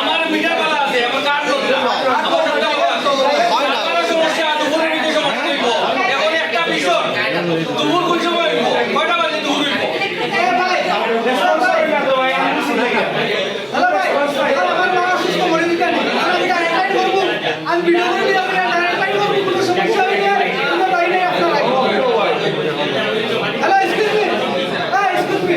আমার মিটার বালা আছে আমার কার্ড করতে আপনার সমস্যা দুপুরের ভিতরে সমাধান হইব এখন একটা বিষয় দুপুর কোন সময় হইব কয়টা বাজে দুপুর হইব আমি ভিডিও করে দিলাম ডাইরেক্ট লাইন করব কোনো সমস্যা নেই আমরা লাইনে আপনারা হ্যালো এক্সকিউজ মি হ্যাঁ এক্সকিউজ মি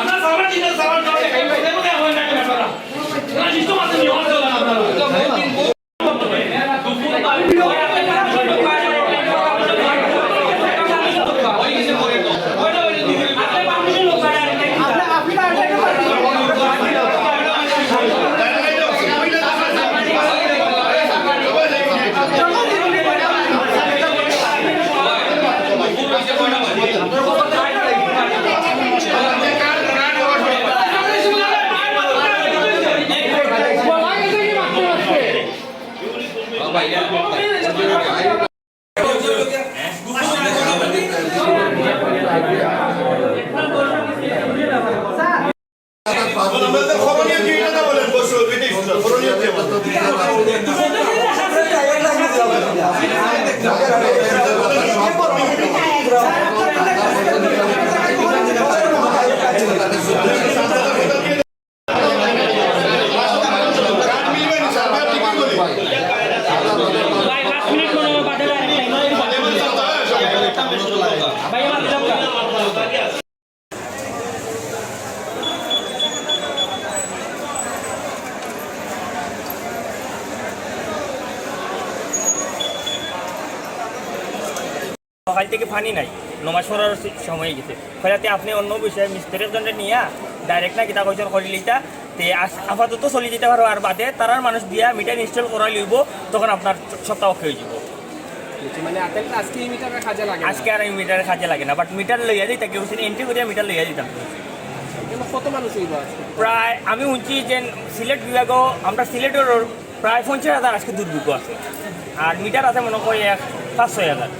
আপনার সামান চিন্তা সামান কাউকে খাইবে দেখো না হয় না আপনারা না সিস্টেম আছে নিয়ম আছে আপনারা আপনি আপনি ডাইরেক্ট বলেন বসো বিদেশ সকাল থেকে Grazie. পানি নাই। নমাজ পড়ার সময় গেছে। ফেরাতে আপনি অন্য বিষয়ে মিস্ত্রির জন্য নিয়ে ডাইরেক্ট না কিতা কৈশন করে লিতা তে আপাতত চলি যেতে পারো আর বাদে তারার মানুষ দিয়া মিটার ইনস্টল করা লিব তখন আপনার সপ্তাহ হয়ে যাব মানে আজকে আর এই মিটারের কাজে লাগে না বাট মিটার লইয়া দিই তাকে এন্ট্রি করিয়া মিটার লইয়া দিতাম প্রায় আমি শুনছি যে সিলেট বিভাগও আমরা সিলেটের প্রায় পঞ্চাশ হাজার আজকে দুর্ভিক্ষ আছে। আর মিটার আছে মনে করি এক পাঁচ ছয় হাজার।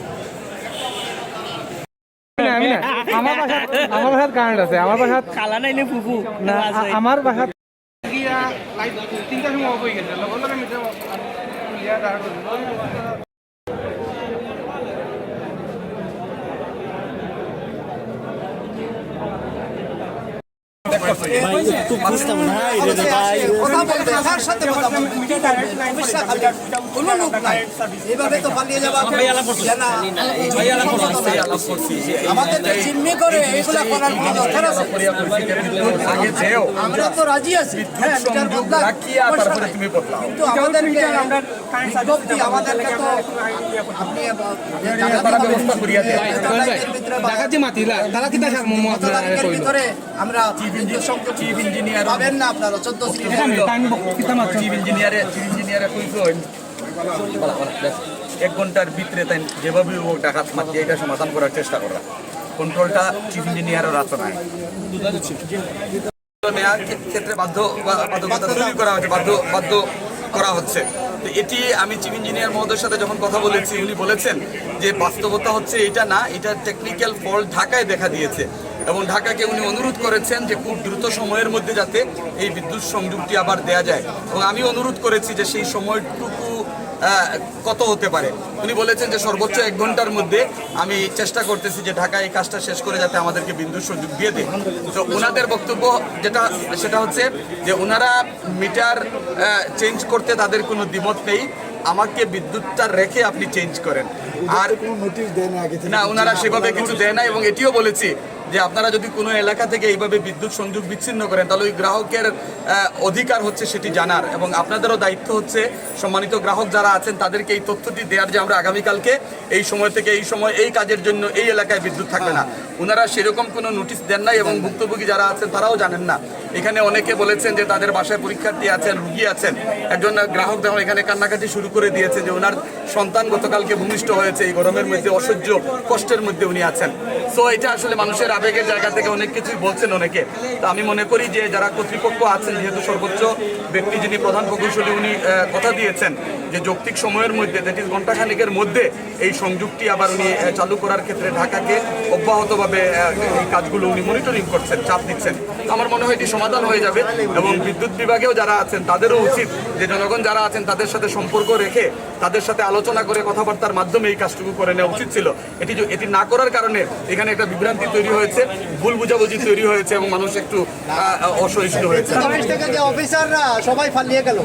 আমি না আমার বাসাত আমার বাসাত কারেন্ট আছে আমার বাসাত খালা নাই নে ফুফু না আমার বাসাত গিয়া লাইট তিনটা সময় হয়ে গেছে লগে লগে মিটার আমরা তো রাজি আছি হ্যাঁ ভিতরে আমরা বিদ্যুৎ সংযোগ পাবেন না আপনারা চোদ্দ মাত্র ইঞ্জিনিয়ারে ইঞ্জিনিয়ারে কইছেন এক ঘণ্টার ভিতরে তাই যেভাবে ও ডাকাত মারছে এটা সমাধান করার চেষ্টা করা। কন্ট্রোলটা চিফ ইঞ্জিনিয়ারের হাতে নাই। ক্ষেত্রে বাধ্য করা হচ্ছে বাধ্য বাধ্য করা হচ্ছে। তো এটি আমি চিফ ইঞ্জিনিয়ার মহোদয়ের সাথে যখন কথা বলেছি উনি বলেছেন যে বাস্তবতা হচ্ছে এটা না এটা টেকনিক্যাল ফল্ট ঢাকায় দেখা দিয়েছে। এবং ঢাকাকে উনি অনুরোধ করেছেন যে খুব দ্রুত সময়ের মধ্যে যাতে এই বিদ্যুৎ সংযোগটি আবার দেয়া যায়। এবং আমি অনুরোধ করেছি যে সেই সময়টুকু কত হতে পারে। উনি বলেছেন যে সর্বোচ্চ এক ঘণ্টার মধ্যে আমি চেষ্টা করতেছি যে ঢাকা এই কাজটা শেষ করে যাতে আমাদেরকে বিদ্যুৎ সংযোগ দিয়ে দেয়। তো ওনাদের বক্তব্য যেটা সেটা হচ্ছে যে ওনারা মিটার চেঞ্জ করতে তাদের কোনো দ্বিমত নেই। আমাকে বিদ্যুৎটা রেখে আপনি চেঞ্জ করেন। আর না ওনারা সেভাবে কিছু দেয় না এবং এটিও বলেছি যে আপনারা যদি কোনো এলাকা থেকে এইভাবে বিদ্যুৎ সংযোগ বিচ্ছিন্ন করেন, তাহলে ওই গ্রাহকের অধিকার হচ্ছে সেটি জানার এবং আপনাদেরও দায়িত্ব হচ্ছে, সম্মানিত গ্রাহক যারা আছেন, তাদেরকে এই তথ্যটি দেওয়ার যে আমরা আগামীকালকে এই সময় থেকে এই সময় এই কাজের জন্য এই এলাকায় বিদ্যুৎ থাকবে না। ওনারা সেরকম কোনো নোটিশ দেন নাই এবং ভুক্তভোগী যারা আছেন, তারাও জানেন না। এখানে অনেকে বলেছেন যে তাদের বাসায় পরীক্ষার্থী আছেন, রুগী আছেন। একজন গ্রাহক দেখুন এখানে কান্নাকাটি শুরু করে দিয়েছে যে ওনার সন্তান গতকালকে ভূমিষ্ঠ হয়েছে। এই গরমের মধ্যে, অসহ্য কষ্টের মধ্যে উনি আছেন। সো এটা আসলে মানুষের আবেগের জায়গা থেকে অনেক কিছুই বলছেন অনেকে। তো আমি মনে করি যে, যারা কর্তৃপক্ষ আছেন, যেহেতু সর্বোচ্চ ব্যক্তি যিনি প্রধান প্রকৌশলী, উনি কথা দিয়েছেন যে, যৌক্তিক সময়ের মধ্যে দ্যাট ইজ ঘন্টাখানিকের মধ্যে, এই সংযুক্তি আবার উনি চালু করার ক্ষেত্রে ঢাকাকে অব্যাহতভাবে এই কাজগুলো উনি মনিটরিং করছেন, চাপ দিচ্ছেন। আমার মনে হয় এটি সমাধান হয়ে যাবে। এবং বিদ্যুৎ বিভাগেও যারা আছেন তাদেরও উচিত যে জনগণ যারা আছেন তাদের সাথে সম্পর্ক রেখে তাদের সাথে আলোচনা করে কথাবার্তার মাধ্যমে এই কাজটুকু করে নেওয়া উচিত ছিল। এটি যে- এটি না করার কারণে এখানে একটা বিভ্রান্তি তৈরি হয়েছে ভুল বুঝাবুঝি তৈরি হয়েছে এবং মানুষ একটু আহ, অসহিষ্ণু হয়েছে। অফিসাররা সবাই ফালিয়ে গেল।